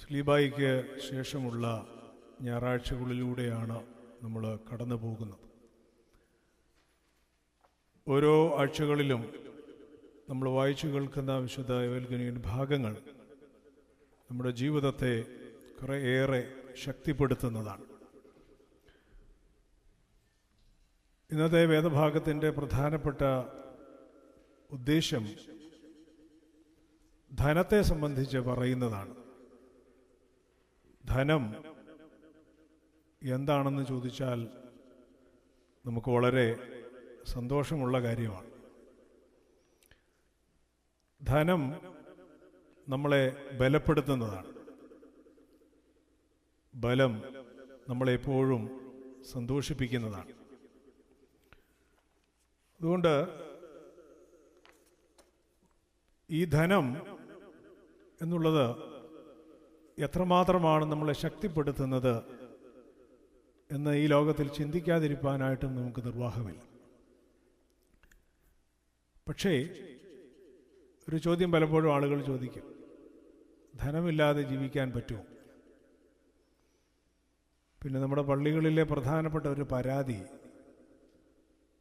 സ്ലീബായിക്ക് ശേഷമുള്ള ഞായറാഴ്ചകളിലൂടെയാണ് നമ്മൾ കടന്നു പോകുന്നത്. ഓരോ ആഴ്ചകളിലും നമ്മൾ വായിച്ചു കേൾക്കുന്ന വിശുദ്ധ ഏവൽഗനിയൻ ഭാഗങ്ങൾ നമ്മുടെ ജീവിതത്തെ ഏറെ ശക്തിപ്പെടുത്തുന്നതാണ്. ഇന്നത്തെ വേദഭാഗത്തിന്റെ പ്രധാനപ്പെട്ട ഉദ്ദേശം ധനത്തെ സംബന്ധിച്ച് പറയുന്നതാണ്. ധനം എന്താണെന്ന് ചോദിച്ചാൽ നമുക്ക് വളരെ സന്തോഷമുള്ള കാര്യമാണ്. ധനം നമ്മളെ ബലപ്പെടുത്തുന്നതാണ്. ബലം നമ്മളെപ്പോഴും സന്തോഷിപ്പിക്കുന്നതാണ്. അതുകൊണ്ട് ഈ ധനം എന്നുള്ളത് എത്രമാത്രമാണ് നമ്മളെ ശക്തിപ്പെടുത്തുന്നത് എന്ന് ഈ ലോകത്തിൽ ചിന്തിക്കാതിരിക്കാനായിട്ടും നമുക്ക് നിർവാഹമില്ല. പക്ഷേ ഒരു ചോദ്യം പലപ്പോഴും ആളുകൾ ചോദിക്കും. ധനമില്ലാതെ ജീവിക്കാൻ പറ്റുമോ? പിന്നെ നമ്മുടെ പള്ളികളിലെ പ്രധാനപ്പെട്ട ഒരു പരാതി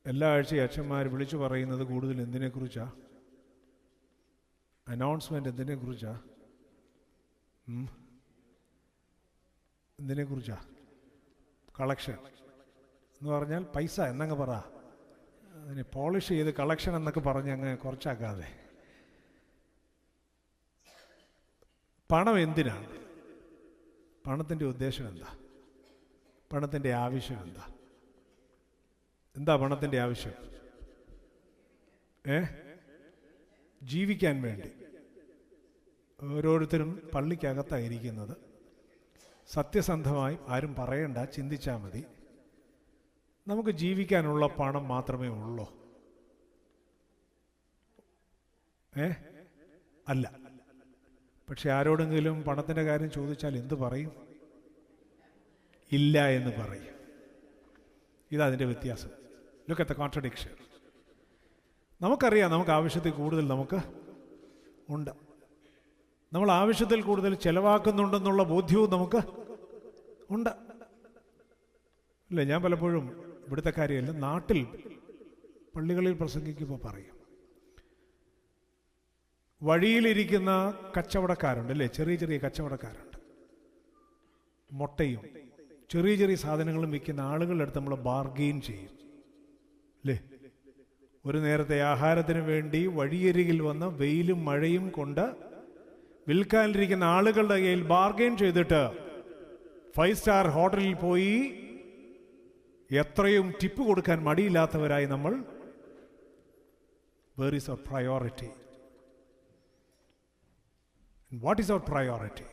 എല്ലാ ആഴ്ചയും അച്ഛന്മാർ വിളിച്ചു പറയുന്നത് കൂടുതൽ എന്തിനെക്കുറിച്ചാണ് അനൗൺസ്മെന്റ് എന്തിനെക്കുറിച്ചാ? ഉം? എന്തിനെക്കുറിച്ചാ? കളക്ഷൻ എന്ന് പറഞ്ഞാൽ പൈസ എന്നങ്ങ് പറ. അതിനെ പോളിഷ് ചെയ്ത് കളക്ഷൻ എന്നൊക്കെ പറഞ്ഞ് അങ്ങ് കുറച്ചാക്കാതെ. പണം എന്തിനാണ്? പണത്തിന്റെ ഉദ്ദേശം എന്താ? പണത്തിന്റെ ആവശ്യം എന്താ? എന്താ പണത്തിന്റെ ആവശ്യം? ഏ? ജീവിക്കാൻ വേണ്ടി. ഓരോരുത്തരും പള്ളിക്കകത്തായിരിക്കുന്നത് സത്യസന്ധമായി ആരും പറയണ്ട ചിന്തിച്ചാൽ മതി. നമുക്ക് ജീവിക്കാനുള്ള പണം മാത്രമേ ഉള്ളൂ? ഏ? അല്ല. പക്ഷെ ആരോടെങ്കിലും പണത്തിന്റെ കാര്യം ചോദിച്ചാൽ എന്ത് പറയും? ഇല്ല എന്ന് പറയും. ഇതതിന്റെ വ്യത്യാസം. ലുക്ക് അറ്റ് കോൺട്രഡിക്ഷൻ നമുക്കറിയാം നമുക്ക് ആവശ്യത്തിൽ കൂടുതൽ നമുക്ക് ഉണ്ട്. നമ്മൾ ആവശ്യത്തിൽ കൂടുതൽ ചെലവാക്കുന്നുണ്ടെന്നുള്ള ബോധ്യവും നമുക്ക് ഉണ്ട്. അല്ലേ ഞാൻ പലപ്പോഴും ഇവിടുത്തെ കാര്യമല്ല നാട്ടിൽ പള്ളികളിൽ പ്രസംഗിക്കുമ്പോൾ പറയും. വഴിയിലിരിക്കുന്ന കച്ചവടക്കാരുണ്ട് അല്ലേ ചെറിയ ചെറിയ കച്ചവടക്കാരുണ്ട്. മുട്ടയും ചെറിയ ചെറിയ സാധനങ്ങളും വിൽക്കുന്ന ആളുകളുടെ അടുത്ത് നമ്മൾ ബാർഗെയിൻ ചെയ്യും. അല്ലേ? ഒരു നേരത്തെ ആഹാരത്തിന് വേണ്ടി വഴിയരികിൽ വന്ന വെയിലും മഴയും കൊണ്ട് വിൽക്കാനിരിക്കുന്ന ആളുകളുടെ കയ്യിൽ ബാർഗെയിൻ ചെയ്തിട്ട് ഫൈവ് സ്റ്റാർ ഹോട്ടലിൽ പോയി എത്രയും ടിപ്പ് കൊടുക്കാൻ മടിയില്ലാത്തവരായി നമ്മൾ. Where is our priority what is our priority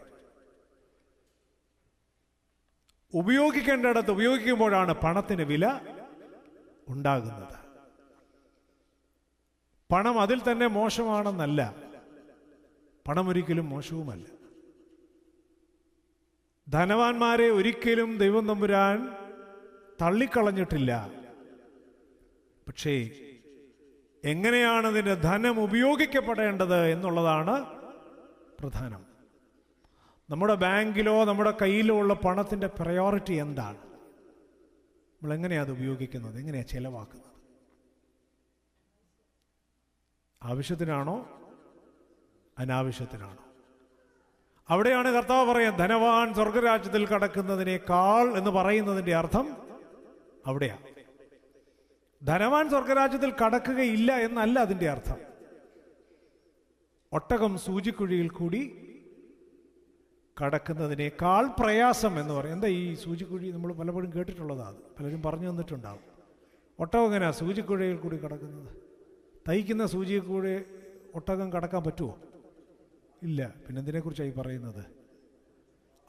ഉപയോഗിക്കേണ്ടിടത്ത് ഉപയോഗിക്കുമ്പോഴാണ് പണത്തിന് വില ഉണ്ടാകുന്നത്. പണം അതിൽ തന്നെ മോശമാണെന്നല്ല. പണം ഒരിക്കലും മോശവുമല്ല. ധനവാന്മാരെ ഒരിക്കലും ദൈവം തമ്പുരാൻ തള്ളിക്കളഞ്ഞിട്ടില്ല. പക്ഷേ എങ്ങനെയാണ് അതിന്റെ ധനം ഉപയോഗിക്കപ്പെടേണ്ടത് എന്നുള്ളതാണ് പ്രധാനം. നമ്മുടെ ബാങ്കിലോ നമ്മുടെ കയ്യിലോ ഉള്ള പണത്തിന്റെ പ്രയോറിറ്റി എന്താണ്? നമ്മൾ എങ്ങനെയാണ് അത് ഉപയോഗിക്കുന്നത്? എങ്ങനെയാണ് ചിലവാക്കുന്നത്? ആവശ്യത്തിനാണോ അനാവശ്യത്തിനാണോ. അവിടെയാണ് കർത്താവ് പറയാൻ ധനവാൻ സ്വർഗരാജ്യത്തിൽ കടക്കുന്നതിനേക്കാൾ എന്ന് പറയുന്നതിന്റെ അർത്ഥം അവിടെയാണ് ധനവാൻ സ്വർഗരാജ്യത്തിൽ കടക്കുകയില്ല എന്നല്ല അതിന്റെ അർത്ഥം. ഒട്ടകം സൂചിക്കുഴിയിൽ കൂടി കടക്കുന്നതിനേക്കാൾ പ്രയാസം എന്ന് പറയും. എന്താ ഈ സൂചിക്കുഴി നമ്മൾ പലപ്പോഴും കേട്ടിട്ടുള്ളതാണ് പലരും പറഞ്ഞു തന്നിട്ടുണ്ടാവും. ഒട്ടകം എങ്ങനെയാണ് സൂചിക്കുഴയിൽ കൂടി കടക്കുന്നത്? തയ്ക്കുന്ന സൂചിയിൽ കൂടി ഒട്ടകം കടക്കാൻ പറ്റുമോ? ഇല്ല. പിന്നെ എന്തിനെക്കുറിച്ചാണ് ഈ പറയുന്നത്?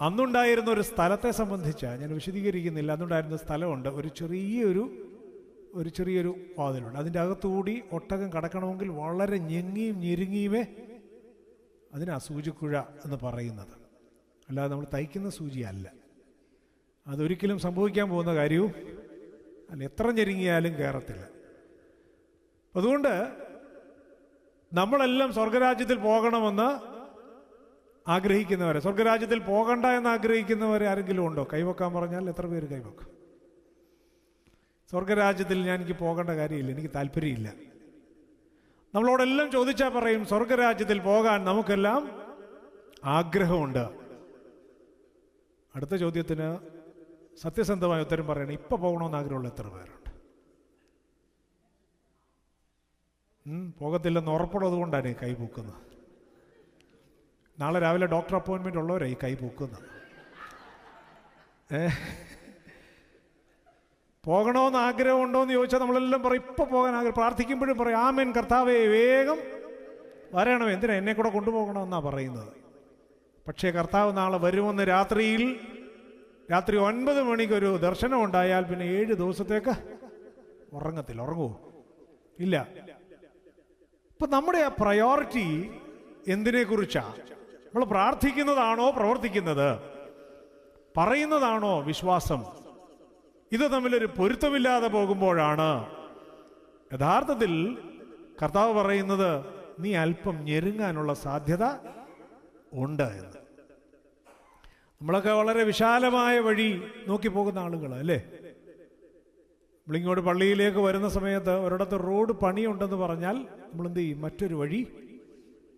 അന്നുണ്ടായിരുന്ന ഒരു സ്ഥലത്തെ സംബന്ധിച്ചാണ് ഞാൻ വിശദീകരിക്കുന്നില്ല. അന്നുണ്ടായിരുന്ന സ്ഥലമുണ്ട്. ഒരു ചെറിയൊരു ഒരു ചെറിയൊരു വാതിലുണ്ട്. അതിന്റെ അകത്തുകൂടി ഒട്ടകം കടക്കണമെങ്കിൽ വളരെ ഞെങ്ങിയും ഞെരുങ്ങിയുമേ അതിനാ സൂചിക്കുഴ എന്ന് പറയുന്നത്. അല്ലാതെ നമ്മൾ തയ്ക്കുന്ന സൂചിയല്ല. അതൊരിക്കലും സംഭവിക്കാൻ പോകുന്ന കാര്യവും അല്ല. എത്ര ഞെരുങ്ങിയാലും കയറത്തില്ല. അതുകൊണ്ട് നമ്മളെല്ലാം സ്വർഗരാജ്യത്തിൽ പോകണമെന്ന് ആഗ്രഹിക്കുന്നവരെ. സ്വർഗരാജ്യത്തിൽ പോകണ്ട എന്ന് ആഗ്രഹിക്കുന്നവരെ ആരെങ്കിലും ഉണ്ടോ? കൈവക്കാൻ പറഞ്ഞാൽ എത്ര പേര് കൈവക്കും? സ്വർഗരാജ്യത്തിൽ ഞാൻ എനിക്ക് പോകേണ്ട കാര്യമില്ല എനിക്ക് താല്പര്യമില്ല. നമ്മളോടെല്ലാം ചോദിച്ചാൽ പറയും സ്വർഗരാജ്യത്തിൽ പോകാൻ നമുക്കെല്ലാം ആഗ്രഹമുണ്ട്. അടുത്ത ചോദ്യത്തിന് സത്യസന്ധമായ ഉത്തരം പറയണം. ഇപ്പം പോകണമെന്ന് ആഗ്രഹമുള്ള എത്ര പേരുണ്ട്? പോകത്തില്ലെന്ന് ഉറപ്പുള്ളത് കൊണ്ടാണ് കൈ പൂക്കുന്നത്. നാളെ രാവിലെ ഡോക്ടർ അപ്പോയിൻമെന്റ് ഉള്ളവരെ ഈ കൈ പൊക്കുന്നത്. ഏ? പോകണമെന്ന് ആഗ്രഹമുണ്ടോ എന്ന് ചോദിച്ചാൽ നമ്മളെല്ലാം പറയും ഇപ്പൊ പോകാൻ ആഗ്രഹം. പ്രാർത്ഥിക്കുമ്പോഴും പറയും ആമേൻ കർത്താവേ വേഗം വരണം. എന്തിനാ എന്നെ കൂടെ കൊണ്ടുപോകണമെന്നാണ് പറയുന്നത്? പക്ഷേ കർത്താവ് നാളെ വരുമെന്ന് രാത്രിയിൽ രാത്രി ഒൻപത് മണിക്ക് ഒരു ദർശനം ഉണ്ടായാൽ പിന്നെ ഏഴ് ദിവസത്തേക്ക് ഉറങ്ങത്തില്ല. ഉറങ്ങുമോ ഇല്ല. ഇപ്പൊ നമ്മുടെ ആ പ്രയോറിറ്റി എന്തിനെ കുറിച്ചാ നമ്മൾ പ്രാർത്ഥിക്കുന്നതാണോ പ്രവർത്തിക്കുന്നത്? പറയുന്നതാണോ വിശ്വാസം? ഇത് തമ്മിലൊരു പൊരുത്തമില്ലാതെ പോകുമ്പോഴാണ്. യഥാർത്ഥത്തിൽ കർത്താവ് പറയുന്നത് നീ അല്പം ഞെരുങ്ങാനുള്ള സാധ്യത ഉണ്ട് എന്ന്. നമ്മളൊക്കെ വളരെ വിശാലമായ വഴി നോക്കി പോകുന്ന ആളുകൾ അല്ലേ? നമ്മളിങ്ങോട്ട് പള്ളിയിലേക്ക് വരുന്ന സമയത്ത് ഒരിടത്ത് റോഡ് പണിയുണ്ടെന്ന് പറഞ്ഞാൽ നമ്മൾ എന്ത് ചെയ്യും? മറ്റൊരു വഴി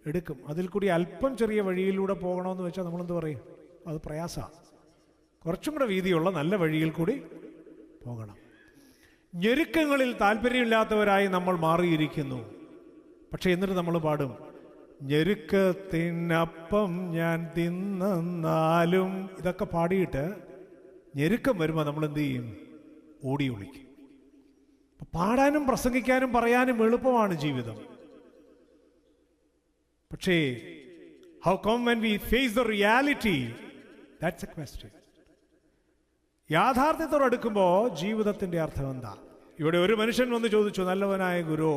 എടുക്കും. അതിൽ കൂടി അല്പം ചെറിയ വഴിയിലൂടെ പോകണമെന്ന് വെച്ചാൽ നമ്മളെന്ത് പറയും? അത് പ്രയാസമാണ് കുറച്ചും കൂടെ വീതിയുള്ള നല്ല വഴിയിൽ കൂടി പോകണം. ഞെരുക്കങ്ങളിൽ താല്പര്യമില്ലാത്തവരായി നമ്മൾ മാറിയിരിക്കുന്നു. പക്ഷെ എന്നിട്ട് നമ്മൾ പാടും. ഞെരുക്കത്തിനപ്പം ഞാൻ തിന്നാലും ഇതൊക്കെ പാടിയിട്ട് ഞെരുക്കം വരുമ്പോൾ നമ്മൾ എന്ത് ചെയ്യും? ഓടി ഒളിക്കും. പാടാനും പ്രസംഗിക്കാനും പറയാനും എളുപ്പമാണ് ജീവിതം. പക്ഷേ how come when we face the reality that's a question യാഥാർത്ഥ്യത്തോട് അടുക്കുമ്പോൾ ജീവിതത്തിന്റെ അർത്ഥം എന്താ? ഇവിടെ ഒരു മനുഷ്യൻ വന്ന് ചോദിച്ചു നല്ലവനായ ഗുരു.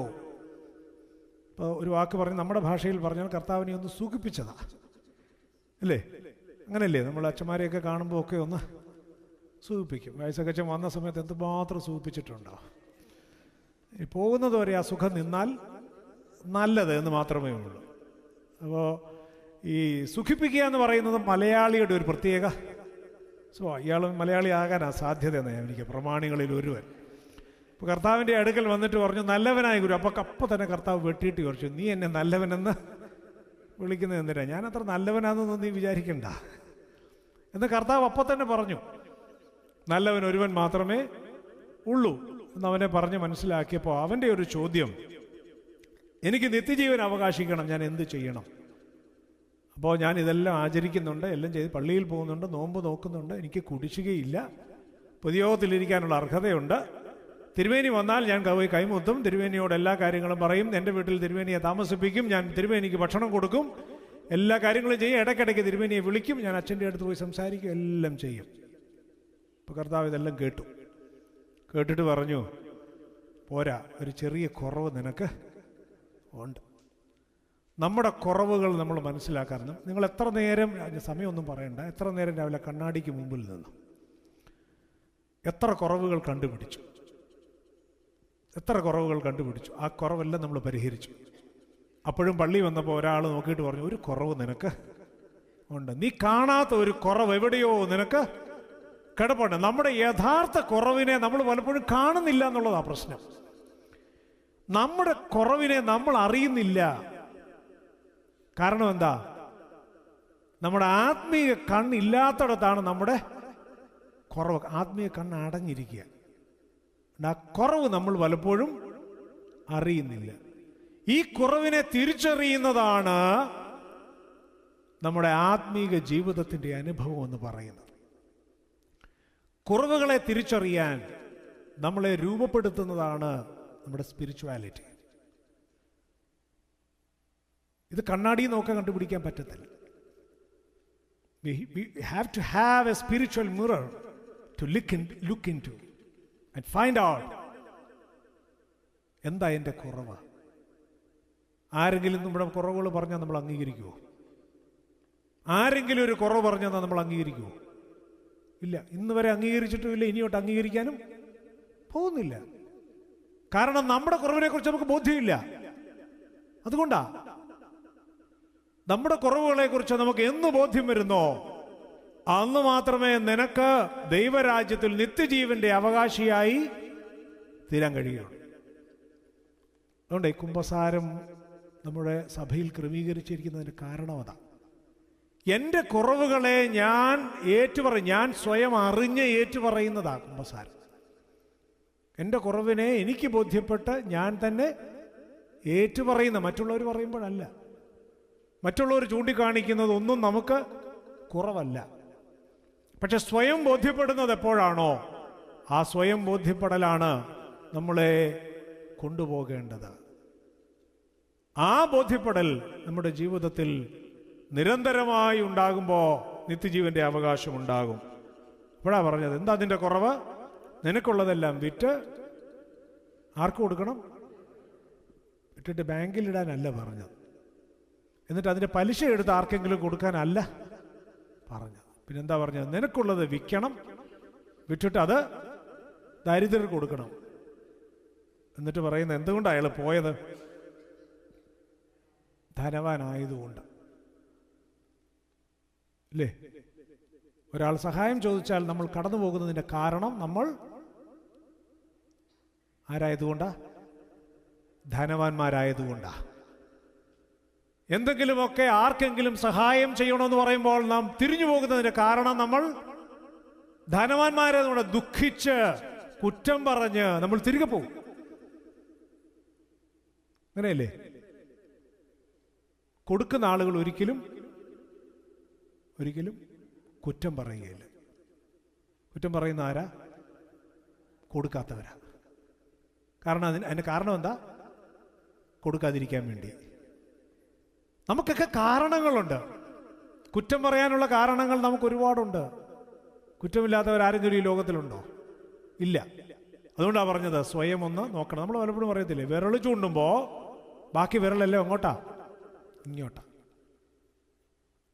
ഇപ്പോൾ ഒരു വാക്ക് പറഞ്ഞ് നമ്മുടെ ഭാഷയിൽ പറഞ്ഞാൽ കർത്താവിനെ ഒന്ന് സൂഖിപ്പിച്ചതാ. അല്ലേ? അങ്ങനല്ലേ? നമ്മൾ അച്ഛന്മാരെയൊക്കെ കാണുമ്പോൾ ഒക്കെ ഒന്ന് സൂചിപ്പിക്കും അച്ഛൻ വന്ന സമയത്ത് എന്തുമാത്രം സൂചിപ്പിച്ചിട്ടുണ്ടോ പോകുന്നത് വരെ ആ സുഖം നിന്നാൽ നല്ലത് എന്ന് മാത്രമേ ഉള്ളൂ. അപ്പോൾ ഈ സുഖിപ്പിക്കുക എന്ന് പറയുന്നത് മലയാളിയുടെ ഒരു പ്രത്യേക സോ ഇയാൾ മലയാളി ആകാനാ സാധ്യത എന്ന് എനിക്ക് പ്രമാണികളിൽ ഒരുവൻ. അപ്പോൾ കർത്താവിന്റെ അടുക്കൽ വന്നിട്ട് പറഞ്ഞു നല്ലവനായ ഗുരു. അപ്പോൾ അപ്പം തന്നെ കർത്താവ് വെട്ടിയിട്ട് കുറച്ചു നീ എന്നെ നല്ലവനെന്ന് വിളിക്കുന്നത് എന്തിനാ? ഞാൻ അത്ര നല്ലവനാണെന്നൊന്നും നീ വിചാരിക്കണ്ട. എന്ന് കർത്താവ് അപ്പം തന്നെ പറഞ്ഞു നല്ലവൻ ഒരുവൻ മാത്രമേ ഉള്ളൂ. എന്ന് അവനെ പറഞ്ഞ് മനസ്സിലാക്കിയപ്പോൾ അവന്റെ ഒരു ചോദ്യം എനിക്ക് നിത്യജീവൻ അവകാശിക്കണം ഞാൻ എന്ത് ചെയ്യണം? അപ്പോൾ ഞാൻ ഇതെല്ലാം ആചരിക്കുന്നുണ്ട് എല്ലാം ചെയ്ത് പള്ളിയിൽ പോകുന്നുണ്ട് നോമ്പ് നോക്കുന്നുണ്ട് എനിക്ക് കുടിശ്ശികയില്ല പൊതുയോഗത്തിലിരിക്കാനുള്ള അർഹതയുണ്ട്. തിരുവേനി വന്നാൽ ഞാൻ പോയി കൈമുത്തും തിരുവേനിയോട് എല്ലാ കാര്യങ്ങളും പറയും എന്റെ വീട്ടിൽ തിരുവേനിയെ താമസിപ്പിക്കും ഞാൻ തിരുവേനിക്ക് ഭക്ഷണം കൊടുക്കും എല്ലാ കാര്യങ്ങളും ചെയ്യും ഇടയ്ക്കിടയ്ക്ക് തിരുവേനിയെ വിളിക്കും ഞാൻ അച്ഛന്റെ അടുത്ത് പോയി സംസാരിക്കും എല്ലാം ചെയ്യും. അപ്പോൾ കർത്താവ് ഇതെല്ലാം കേട്ടു. കേട്ടിട്ട് പറഞ്ഞു പോരാ ഒരു ചെറിയ കുറവ് നിനക്ക് ഉണ്ട്. നമ്മുടെ കുറവുകൾ നമ്മൾ മനസ്സിലാക്കാറുണ്ട്. നിങ്ങൾ എത്ര നേരം സമയമൊന്നും പറയണ്ട. എത്ര നേരം രാവിലെ കണ്ണാടിക്ക് മുമ്പിൽ നിന്നു? എത്ര കുറവുകൾ കണ്ടുപിടിച്ചു? എത്ര കുറവുകൾ കണ്ടുപിടിച്ചു? ആ കുറവെല്ലാം നമ്മൾ പരിഹരിച്ചു. അപ്പോഴും പള്ളി വന്നപ്പോൾ ഒരാൾ നോക്കിയിട്ട് പറഞ്ഞു ഒരു കുറവ് നിനക്ക് ഉണ്ട്. നീ കാണാത്ത ഒരു കുറവ് എവിടെയോ നിനക്ക് കിടപ്പുണ്ട്. നമ്മുടെ യഥാർത്ഥ കുറവിനെ നമ്മൾ പലപ്പോഴും കാണുന്നില്ല എന്നുള്ളതാണ് പ്രശ്നം. നമ്മുടെ കുറവിനെ നമ്മൾ അറിയുന്നില്ല. കാരണം എന്താ? നമ്മുടെ ആത്മീയ കണ്ണില്ലാത്തടത്താണ് നമ്മുടെ കുറവ്. ആത്മീയ കണ്ണ് അടഞ്ഞിരിക്കുക. ആ കുറവ് നമ്മൾ പലപ്പോഴും അറിയുന്നില്ല. ഈ കുറവിനെ തിരിച്ചറിയുന്നതാണ് നമ്മുടെ ആത്മീക ജീവിതത്തിന്റെ അനുഭവം എന്ന് പറയുന്നത്. കുറവുകളെ തിരിച്ചറിയാൻ നമ്മളെ രൂപപ്പെടുത്തുന്നതാണ് നമ്മുടെ സ്പിരിച്വാലിറ്റി ഇത് കണ്ണാടി നോക്കാൻ കണ്ടുപിടിക്കാൻ പറ്റത്തില്ല. Have to have a spiritual mirror to look in look into and find out എന്താ എന്റെ കുറവ്? ആരെങ്കിലും നമ്മുടെ കുറവുകൾ പറഞ്ഞാൽ നമ്മൾ അംഗീകരിക്കുമോ ആരെങ്കിലും ഒരു കുറവ് പറഞ്ഞാൽ നമ്മൾ അംഗീകരിക്കുമോ ഇല്ല ഇന്ന് വരെ അംഗീകരിച്ചിട്ടുമില്ല ഇനിയോട്ട് അംഗീകരിക്കാനും പോകുന്നില്ല. കാരണം നമ്മുടെ കുറവിനെ കുറിച്ച് നമുക്ക് ബോധ്യമില്ല. അതുകൊണ്ടാ? നമ്മുടെ കുറവുകളെ കുറിച്ച് നമുക്ക് എന്ന് ബോധ്യം വരുന്നോ? അന്ന് മാത്രമേ നിനക്ക് ദൈവരാജ്യത്തിൽ നിത്യജീവന്റെ അവകാശിയായി തീരാൻ കഴിയുള്ളൂ അതുകൊണ്ട് ഈ കുംഭസാരം നമ്മുടെ സഭയിൽ ക്രമീകരിച്ചിരിക്കുന്നതിന് കാരണം അതാ. എന്റെ കുറവുകളെ ഞാൻ ഏറ്റുപറയും ഞാൻ സ്വയം അറിഞ്ഞ് ഏറ്റുപറയുന്നതാ കുംഭസാരം. എന്റെ കുറവിനെ എനിക്ക് ബോധ്യപ്പെട്ട് ഞാൻ തന്നെ ഏറ്റുപറയുന്ന മറ്റുള്ളവർ പറയുമ്പോഴല്ല. മറ്റുള്ളവർ ചൂണ്ടിക്കാണിക്കുന്നത് ഒന്നും നമുക്ക് കുറവല്ല. പക്ഷെ സ്വയം ബോധ്യപ്പെടുന്നത് എപ്പോഴാണോ ആ സ്വയം ബോധ്യപ്പെടലാണ് നമ്മളെ കൊണ്ടുപോകേണ്ടത്. ആ ബോധ്യപ്പെടൽ നമ്മുടെ ജീവിതത്തിൽ നിരന്തരമായി ഉണ്ടാകുമ്പോൾ നിത്യജീവന്റെ അവകാശം ഉണ്ടാകും അപ്പോഴാ പറഞ്ഞത് എന്താ അതിന്റെ കുറവ്? നിനക്കുള്ളതെല്ലാം വിറ്റ് ആർക്ക് കൊടുക്കണം? വിറ്റിട്ട് ബാങ്കിലിടാനല്ല പറഞ്ഞത്. എന്നിട്ട് അതിന്റെ പലിശ എടുത്ത് ആർക്കെങ്കിലും കൊടുക്കാനല്ല പറഞ്ഞത്. പിന്നെന്താ പറഞ്ഞത്? നിനക്കുള്ളത് വിൽക്കണം. വിറ്റിട്ട് അത് ദരിദ്രർ കൊടുക്കണം. എന്നിട്ട് പറയുന്നത് എന്തുകൊണ്ടാണ് അയാൾ പോയത്? ധനവാനായതുകൊണ്ട്. അല്ലേ ഒരാൾ സഹായം ചോദിച്ചാൽ നമ്മൾ കടന്നു പോകുന്നതിന്റെ കാരണം നമ്മൾ ആരായതുകൊണ്ടാ? ധനവാന്മാരായതുകൊണ്ടാ. എന്തെങ്കിലുമൊക്കെ ആർക്കെങ്കിലും സഹായം ചെയ്യണമെന്ന് പറയുമ്പോൾ നാം തിരിഞ്ഞു പോകുന്നതിന്റെ കാരണം നമ്മൾ ധനവാന്മാരെ ദുഃഖിച്ച് കുറ്റം പറഞ്ഞ് നമ്മൾ തിരികെ പോകും. അങ്ങനെയല്ലേ? കൊടുക്കുന്ന ആളുകൾ ഒരിക്കലും ഒരിക്കലും കുറ്റം പറയുകയില്ല. കുറ്റം പറയുന്ന ആരാ? കൊടുക്കാത്തവരാ. കാരണം അതിന് അതിന് കാരണം എന്താ? കൊടുക്കാതിരിക്കാൻ വേണ്ടി. നമുക്കൊക്കെ കാരണങ്ങളുണ്ട്. കുറ്റം പറയാനുള്ള കാരണങ്ങൾ നമുക്ക് ഒരുപാടുണ്ട്. കുറ്റമില്ലാത്തവരാരെങ്കിലും ഈ ലോകത്തിലുണ്ടോ? ഇല്ല. അതുകൊണ്ടാണ് പറഞ്ഞത് സ്വയം ഒന്ന് നോക്കണം. നമ്മൾ പലപ്പോഴും പറയത്തില്ലേ വിരൽ ചൂണ്ടുമ്പോൾ ബാക്കി വിരലല്ലേ അങ്ങോട്ടാ? ഇങ്ങോട്ടാ.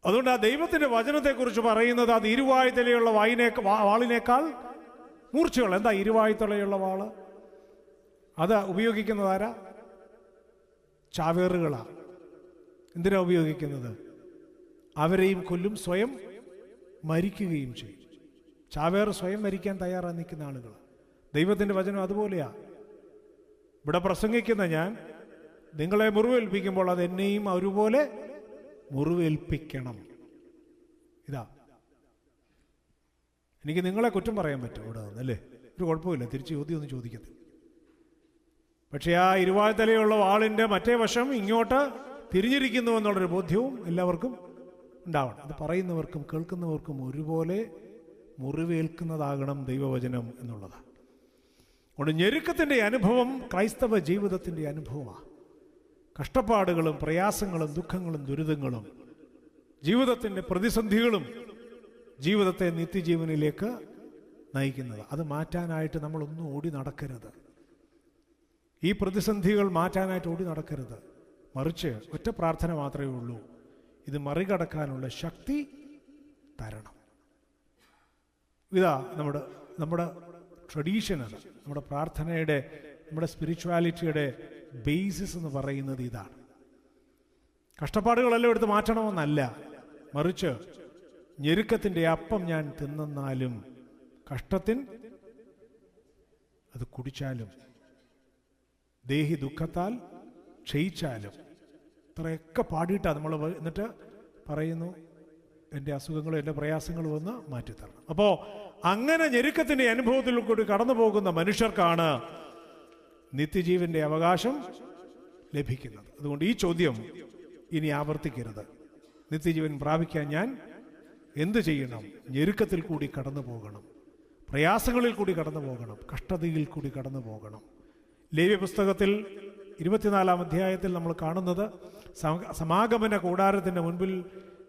അതുകൊണ്ട് ആ ദൈവത്തിന്റെ വചനത്തെക്കുറിച്ച് പറയുന്നത് അത് ഇരുവായുത്തലയുള്ള വായിനേക്കാൾ വാളിനേക്കാൾ മൂർച്ചയുള്ള എന്താ ഇരുവായുത്തലയുള്ള വാൾ? അത് ഉപയോഗിക്കുന്നത് ആരാ? ചാവേറുകളാ. എന്തിനാ ഉപയോഗിക്കുന്നത്? അവരെയും കൊല്ലും സ്വയം മരിക്കുകയും ചെയ്യും. ചാവേർ സ്വയം മരിക്കാൻ തയ്യാറാ നിൽക്കുന്ന ആളുകൾ. ദൈവത്തിന്റെ വചനം അതുപോലെയാ. ഇവിടെ പ്രസംഗിക്കുന്ന ഞാൻ നിങ്ങളെ മുറിവേൽപ്പിക്കുമ്പോൾ അത് എന്നെയും ഒരുപോലെ മുറിവേൽപ്പിക്കണം. ഇതാ. എനിക്ക് നിങ്ങളെ കുറ്റം പറയാൻ പറ്റും ഇവിടെ നിന്നല്ലേ ഒരു കുഴപ്പമില്ല തിരിച്ച് ചോദ്യം ഒന്നും ചോദിക്കത്തില്ല. പക്ഷേ ആ ഇരുവാഴ്ത്തലയുള്ള വാളിന്റെ മറ്റേ വശം ഇങ്ങോട്ട് തിരിഞ്ഞിരിക്കുന്നു എന്നുള്ളൊരു ബോധ്യവും എല്ലാവർക്കും ഉണ്ടാവണം. അത് പറയുന്നവർക്കും കേൾക്കുന്നവർക്കും ഒരുപോലെ മുറിവേൽക്കുന്നതാകണം ദൈവവചനം എന്നുള്ളതാണ്. അതുകൊണ്ട് ഞെരുക്കത്തിന്റെ അനുഭവം ക്രൈസ്തവ ജീവിതത്തിന്റെ അനുഭവമാണ്. കഷ്ടപ്പാടുകളും പ്രയാസങ്ങളും ദുഃഖങ്ങളും ദുരിതങ്ങളും ജീവിതത്തിന്റെ പ്രതിസന്ധികളും ജീവിതത്തെ നിത്യജീവനിലേക്ക് നയിക്കുന്നത്. അത് മാറ്റാനായിട്ട് നമ്മളൊന്നും ഓടി നടക്കരുത്. ഈ പ്രതിസന്ധികൾ മാറ്റാനായിട്ട് ഓടി നടക്കരുത്. മറിച്ച് ഒറ്റ പ്രാർത്ഥന മാത്രമേ ഉള്ളൂ. ഇത് മറികടക്കാനുള്ള ശക്തി തരണം. ഇതാ നമ്മുടെ നമ്മുടെ ട്രഡീഷൻ നമ്മുടെ പ്രാർത്ഥനയുടെ നമ്മുടെ സ്പിരിച്വാലിറ്റിയുടെ ബേസിസ് എന്ന് പറയുന്നത് ഇതാണ്. കഷ്ടപ്പാടുകളെല്ലാം എടുത്ത് മാറ്റണമെന്നല്ല. മറിച്ച് ഞെരുക്കത്തിന്റെ അപ്പം ഞാൻ തിന്നെന്നാലും കഷ്ടത്തിൻ അത് കുടിച്ചാലും ദേഹി ദുഃഖത്താൽ ക്ഷയിച്ചാലും. ഇത്രയൊക്കെ പാടിയിട്ടാണ് നമ്മൾ എന്നിട്ട് പറയുന്നു എന്റെ അസുഖങ്ങളും എന്റെ പ്രയാസങ്ങളും ഒന്ന് മാറ്റിത്തരണം. അപ്പോൾ അങ്ങനെ ഞെരുക്കത്തിന്റെ അനുഭവത്തിൽ കൂടി കടന്നു പോകുന്ന മനുഷ്യർക്കാണ് നിത്യജീവന്റെ അവകാശം ലഭിക്കുന്നത്. അതുകൊണ്ട് ഈ ചോദ്യം ഇനി ആവർത്തിക്കരുത്. നിത്യജീവൻ പ്രാപിക്കാൻ ഞാൻ എന്ത് ചെയ്യണം? ഞെരുക്കത്തിൽ കൂടി കടന്നു പോകണം പ്രയാസങ്ങളിൽ കൂടി കടന്നു പോകണം കഷ്ടതയിൽ കൂടി കടന്നു പോകണം ലേവ്യ പുസ്തകത്തിൽ ഇരുപത്തിനാലാം അധ്യായത്തിൽ നമ്മൾ കാണുന്നത് സമാഗമന കൂടാരത്തിന്റെ മുൻപിൽ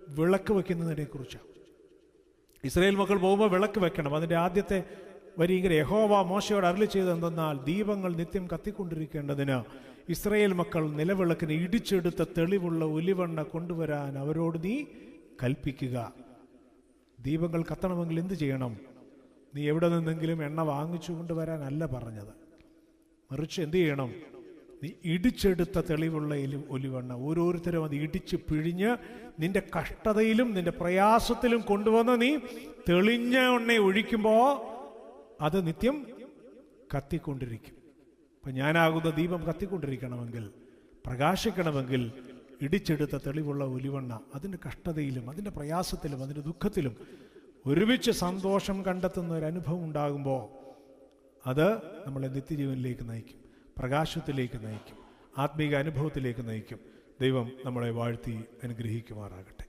വിളക്ക് വെക്കുന്നതിനെ കുറിച്ചാണ്. ഇസ്രയേൽ മക്കൾ പോകുമ്പോൾ വിളക്ക് വെക്കണം. അതിന്റെ ആദ്യത്തെ വരി ഇങ്ങനെ യഹോവ മോശയോട് അരളി ചെയ്തെന്തെന്നാൽ ദീപങ്ങൾ നിത്യം കത്തിക്കൊണ്ടിരിക്കേണ്ടതിന് ഇസ്രയേൽ മക്കൾ നിലവിളക്കിന് ഇടിച്ചെടുത്ത തെളിവുള്ള ഒലിവെണ്ണ കൊണ്ടുവരാൻ അവരോട് നീ കൽപ്പിക്കുക. ദീപങ്ങൾ കത്തണമെങ്കിൽ എന്ത് ചെയ്യണം? നീ എവിടെ നിന്നെങ്കിലും എണ്ണ വാങ്ങിച്ചു കൊണ്ടുവരാനല്ല പറഞ്ഞത്. മറിച്ച് എന്ത് ചെയ്യണം? നീ ഇടിച്ചെടുത്ത തെളിവുള്ള ഒലിവെണ്ണ. ഓരോരുത്തരും അത് ഇടിച്ച് പിഴിഞ്ഞ് നിന്റെ കഷ്ടതയിലും നിന്റെ പ്രയാസത്തിലും കൊണ്ടുവന്ന് നീ തെളിഞ്ഞ എണ്ണ ഒഴിക്കുമ്പോൾ അത് നിത്യം കത്തിക്കൊണ്ടിരിക്കും. അപ്പം ഞാനാകുന്ന ദീപം കത്തിക്കൊണ്ടിരിക്കണമെങ്കിൽ പ്രകാശിക്കണമെങ്കിൽ ഇടിച്ചെടുത്ത തെളിവുള്ള ഒലിവെണ്ണ അതിന്റെ കഷ്ടതയിലും അതിന്റെ പ്രയാസത്തിലും അതിന്റെ ദുഃഖത്തിലും ഒരുമിച്ച് സന്തോഷം കണ്ടെത്തുന്ന ഒരു അനുഭവം ഉണ്ടാകുമ്പോൾ അത് നമ്മളെ നിത്യജീവനിലേക്ക് നയിക്കും പ്രകാശത്തിലേക്ക് നയിക്കും ആത്മീക അനുഭവത്തിലേക്ക് നയിക്കും. ദൈവം നമ്മളെ വാഴ്ത്തി അനുഗ്രഹിക്കുമാറാകട്ടെ.